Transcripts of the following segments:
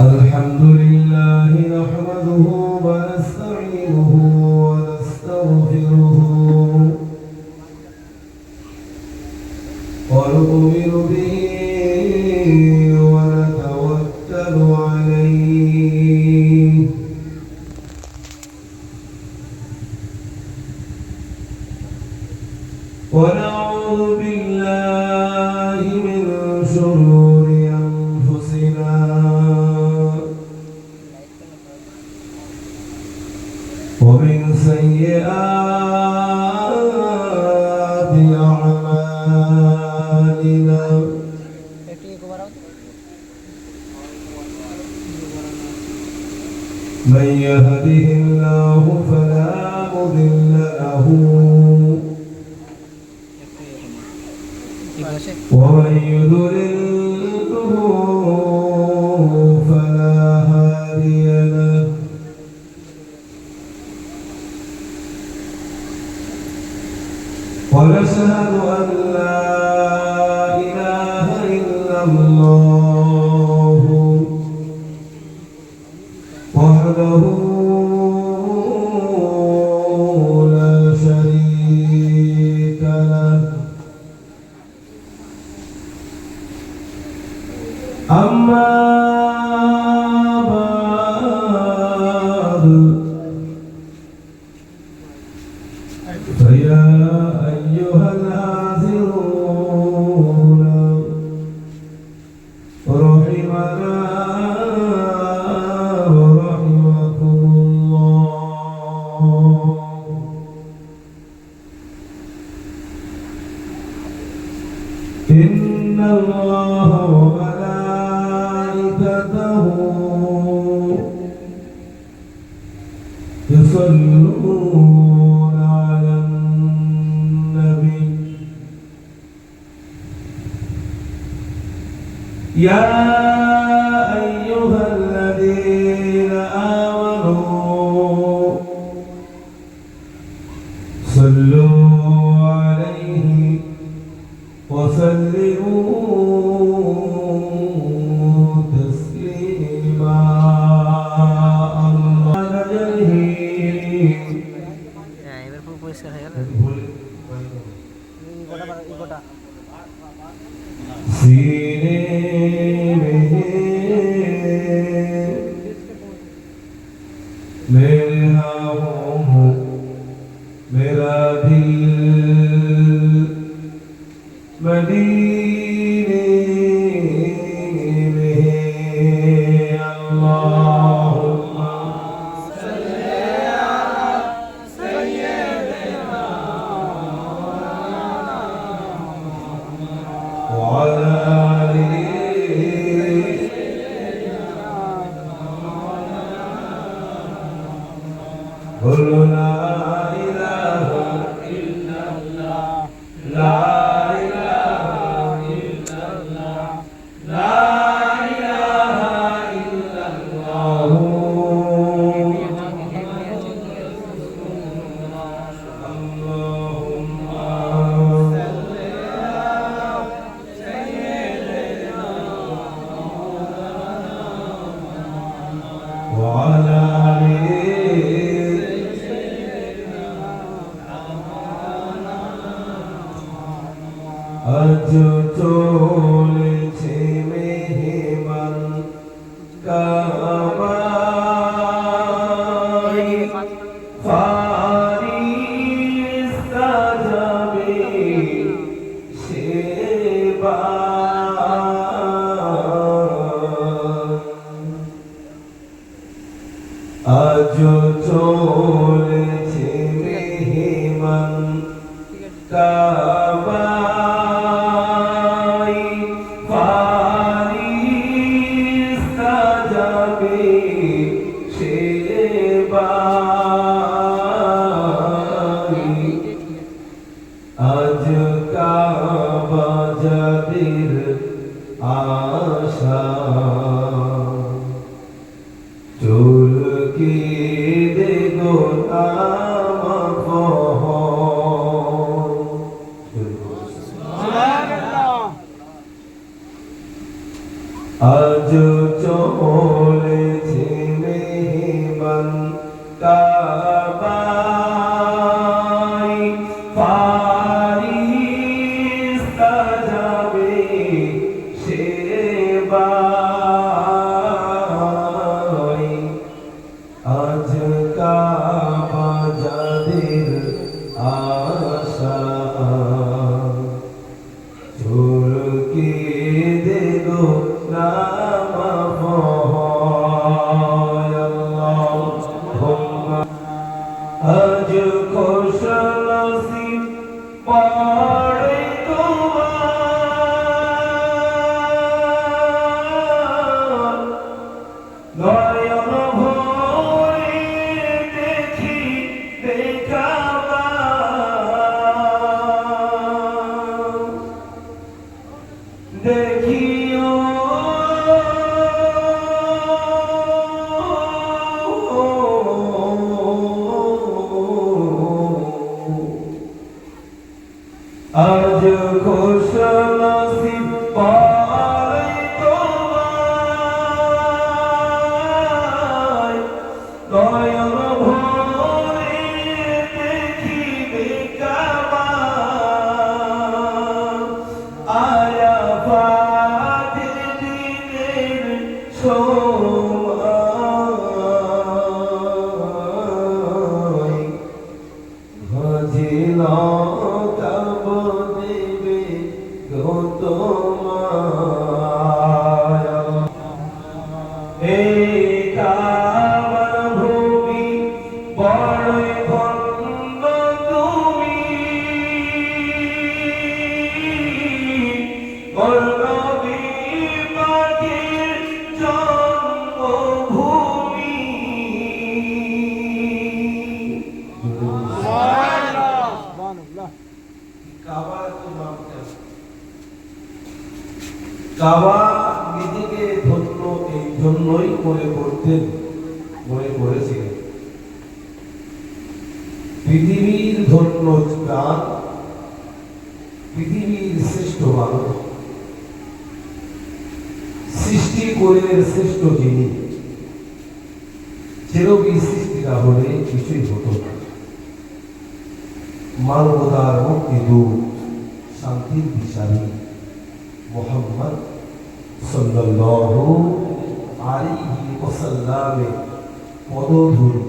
الحمد لله نحمده ونستعينه ونستغفره ونؤمن به سيئات أعمالنا. من يهده الله فلا مضل له. ومن يضلل فيا أيها الآثرون رحمنا ورحمكم الله. إن الله Yeah. بلاد المدينة আজ চলেছে মেহমান কাবায় ফারিস সাজাবে সেবা আজ চলে igual. সেবাই আজ কাবা যাদের আশা। চুলকে দেব কাবা নিজেকে ধন্য এই জন্যই মনে করতেন মনে করেছিলেন। পৃথিবীর ধন্য প্রাণ পৃথিবীর শ্রেষ্ঠ মানুষ, সৃষ্টি করে শ্রেষ্ঠ যিনি সেরকম সৃষ্টি না হলে কিছুই হতো না। মানবতার মুক্তি দূত শান্তির দিশারি মোহাম্মদ সাল্লাল্লাহু আলাইহি পদধূলি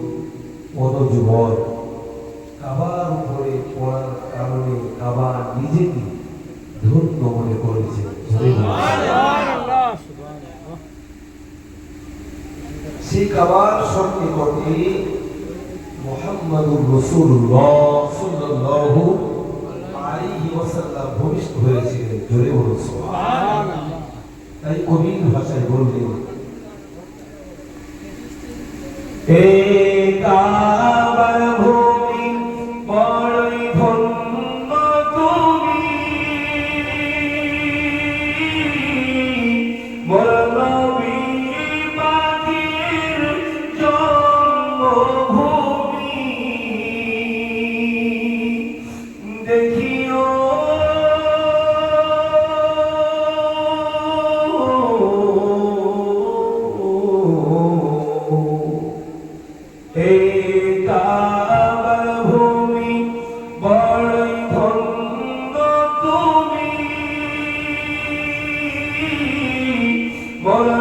কাবার উপরে পড়ার কারণে কাবা নিজেকে ধন্য মনে করেছে। সেই কাবার সন্নিকটে মোহাম্মদুর রসুল্লাহ সাল্লাল্লাহু আলাইহি ওয়াসাল্লাম ভূমিষ্ঠ হয়েছিলেন জোরে বলুন। তাই কবির ভাষায় বললেন এই Mola